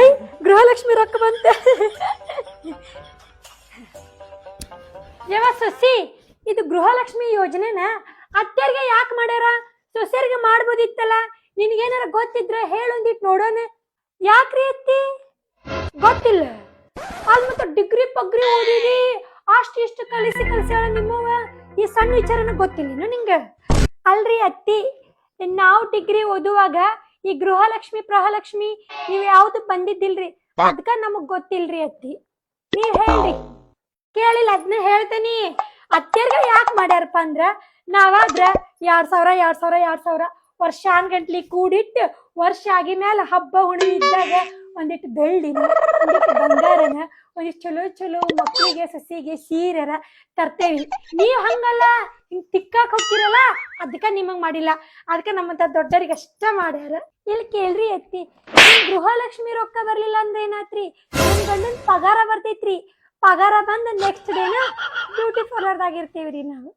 I, Gruhalakshmi ರೊಕ್ಕ ಬಂತೆ. ಯವ ಸೊಸಿ, ಇದು ಗೃಹಲಕ್ಷ್ಮಿ ಯೋಜನೆನ? ಅತ್ತೆರಿಗೆ ಯಾಕೆ ಮಾಡ್ಯಾರ? ಸೊಸಿಯರಿಗೆ ಮಾಡ್ಬೋದಿತ್ತಲ್ಲ? ನಿನಗೇನಾರ ಗೊತ್ತಿದ್ರೆ ಹೇಳೊಂದಿಟ್ಟು ನೋಡೋಣ. ಯಾಕ್ರಿ ಅತ್ತಿ? ಗೊತ್ತಿಲ್ಲ. ಅಲ್ಲಿ ಮತ್ತೆ ಡಿಗ್ರಿ ಪಗ್ರಿ ಓದಿರಿ ಅಷ್ಟು ಇಷ್ಟು ಕಲಿಸಿ ಕಲಿಸಿ ನಿಮ್ಮವ ಈ ಸಣ್ಣ ವಿಚಾರನ ಗೊತ್ತಿಲ್ಲ ನಿಂಗೆ? ಅಲ್ರಿ ಅತ್ತಿ, ನಾವು ಡಿಗ್ರಿ ಓದುವಾಗ ಈ ಗೃಹಲಕ್ಷ್ಮಿ ಪ್ರಹಲಕ್ಷ್ಮಿ ನೀವ್ ಯಾವ್ದು ಬಂದಿದ್ದಿಲ್ರಿ? ಅದ್ಕ ನಮಗ್ ಗೊತ್ತಿಲ್ರಿ ಅತ್ತಿ. ನೀವ್ ಹೇಳ್ರಿ. ಕೇಳಿಲ್ಲ ಅದನ್ನ ಹೇಳ್ತೇನಿ. ಅತ್ತೆರ್ಗ ಯಾಕ್ ಮಾಡ್ಯಾರಪ್ಪ ಅಂದ್ರ ನಾವಾದ್ರ ಎರಡ್ ಸಾವಿರ ಎರಡ್ ಸಾವಿರ ಎರಡ್ ಸಾವಿರ ವರ್ಷಾನ್ ಗಂಟ್ಲಿ ಕೂಡಿಟ್ಟು ವರ್ಷ ಆಗಿ ಮ್ಯಾಲ ಹಬ್ಬ ಹುಣ್ಣಿ ಇದ್ದಾಗ ಒಂದಿಟ್ಟು ಬೆಳ್ಳಿ ಒಂದಿಟ್ಟು ಬಂಗಾರನ ಒಂದಿಷ್ಟು ಚಲೋ ಚಲೋ ಮಕ್ಕಳಿಗೆ ಸಸಿಗೆ ಸೀರೆರ ತರ್ತೇವಿ. ನೀವ್ ಹಂಗಲ್ಲ ಹಿಂಗ್ ತಿಕ್ಕಾಕ್ ಹೋಗ್ತಿರಲ್ಲ? ಅದಕ್ಕ ನಿಮಗ್ ಮಾಡಿಲ್ಲ. ಅದಕ್ಕೆ ನಮ್ಮಂತ ದೊಡ್ಡರಿಗೆ ಅಷ್ಟ ಮಾಡ್ಯಾರ. ಇಲ್ಲಿ ಕೇಳ್ರಿ ಎತ್ತಿ ಗೃಹಲಕ್ಷ್ಮಿ ರೊಕ್ಕ ಬರ್ಲಿಲ್ಲ ಅಂದ್ರೆ ಏನಾತ್ರಿ? ನಮ್ ಗಂಡನ್ ಪಗಾರ ಬರ್ತೈತ್ರಿ. ಪಗಾರ ಬಂದ ನೆಕ್ಸ್ಟ್ ಡೇನ ಬ್ಯೂಟಿ ಪಾರ್ಲರ್ದಾಗಿರ್ತೀವಿ ರೀ ನಾವು.